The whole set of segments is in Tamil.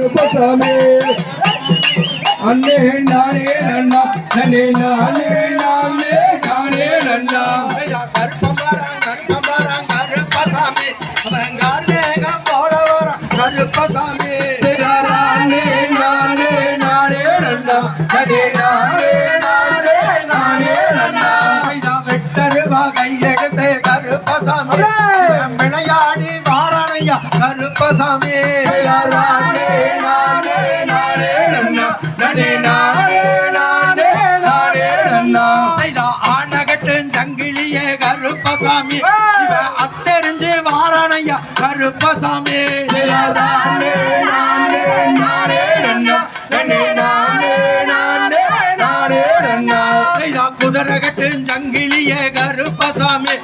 கருப்பசாமி அண்ணே நானே நன்னா நன்னே நானே நானே நானே நன்னா நானே நானே நானே நன்னா நன்னே நானே நானே நானே நன்னா விளையாடி வாரானையா கருப்பசாமி. நானே இவன் அத்தெரிஞ்சு வாரானையா கருப்பசாமி நானே நானே நானே நானே நானே நானே நன்னா குதிரை கட்டு ஜங்கிலியே கருப்பசாமி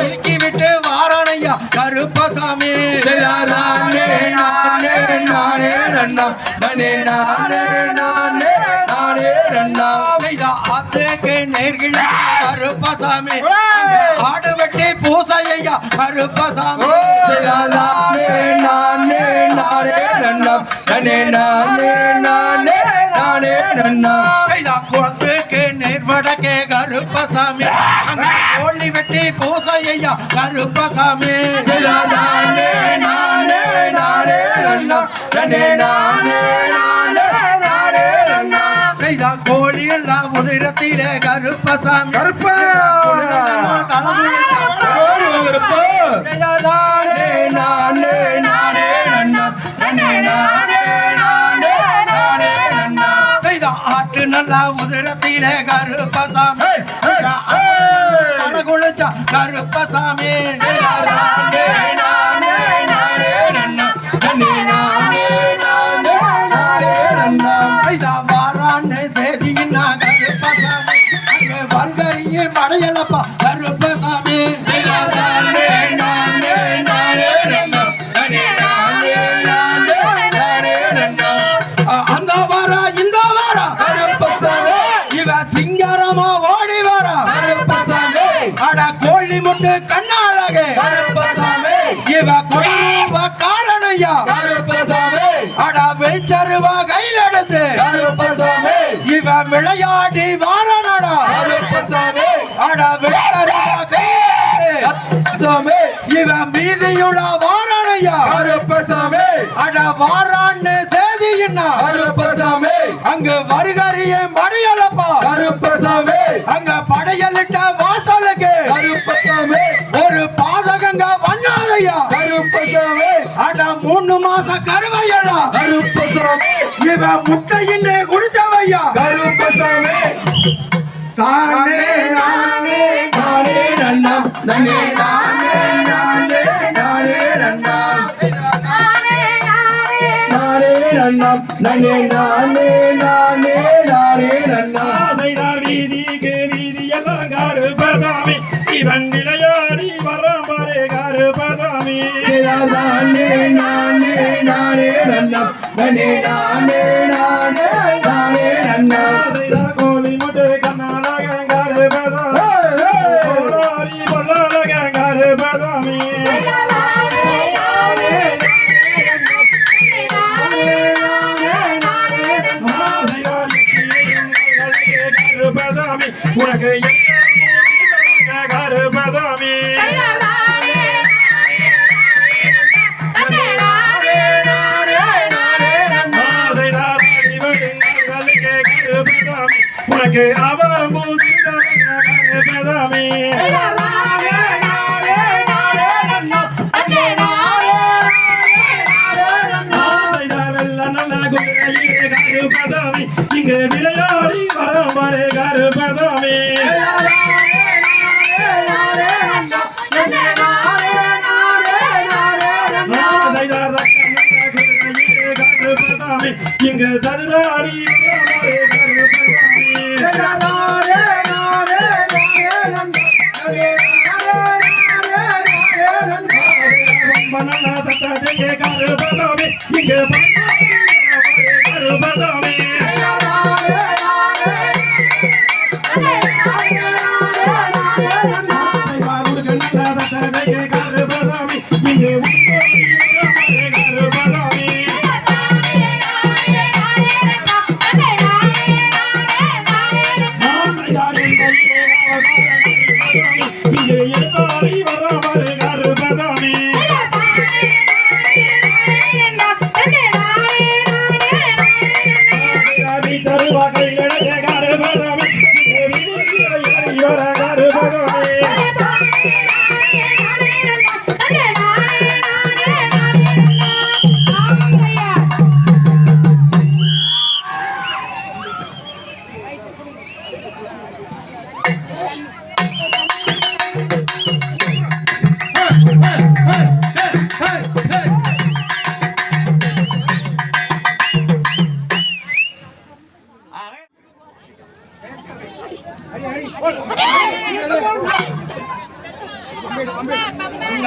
இறுக்கி விட்டு வாரானையா கருப்பசாமி நானே நானே நானே நானே நானே நானே ஆத்துக்கு நேர்கிழ கருப்பசாமி. ஆடு வெட்டி பூசையா கருப்பசாமி. நானே நானே நானே நன்னா நன்னே நானே நானே நானே நன்னா குளத்துக்கு நேர்வடக்கே கருப்பசாமி. கோழி வெட்டி பூசையா கருப்பசாமி. நானே நானே நானே நன்னா நன்னே நானே நானே நானே நானே நன்னா. செய்த ஆட்டு நல்லா உதிரத்திலே கருப்பசாமி. குளிச்சா கருப்பசாமி. மடையலப்பா கருப்பசாமி. அந்த வார இந்த வார. இவ சிங்காரமா ஓடி வர. அட கோழி முட்டு கண்ணாளகே இவ கொடூப காரணையா. அட வெளிச்சருவா கையில் எடுத்து கருப்பசாமி. இவ விளையாடி வாரணடா. வெளிச்சருவா கையில் சாமி இவ மீதியுள்ள வாரணையா கருப்பசாமி அட வாரான்னு செய்தியின்னா? கருப்பசாமி அங்கு வருகறிய மடையலப்பா கருப்பசாமி அங்க படையலிட்ட வாசலுக்கு. கருப்பசாமி ஒரு பாதகங்க வண்ணாதையா? கருப்பசாமி அட மூணு மாச கருவையடா கருப்பசாமி இவ முட்டையின்னு குடிச்சவையா? கருப்பசாமி தானே நானே நானே நன்னா நன்னே நானே நானே நானே நன்னா நானே நன்னா நன்னே நானே நானே நானே நன்னா வீதிக்கு வீதியெல்லாம் கருப்பசாமி இவன் விளையாடி வரம்பரே கருப்பசாமி நானே நானே நானே நன்னா நன்னே நானே நானே உனக்கு என்ன கருப்பசாமி உனக்கு அவன் கருப்பசாமி கருப்பசாமி இங்கு விளையாடி வரம்பரே கருப்பசாமி இங்கு கருப்பசாமி இங்கு கருப்பசாமி Mình.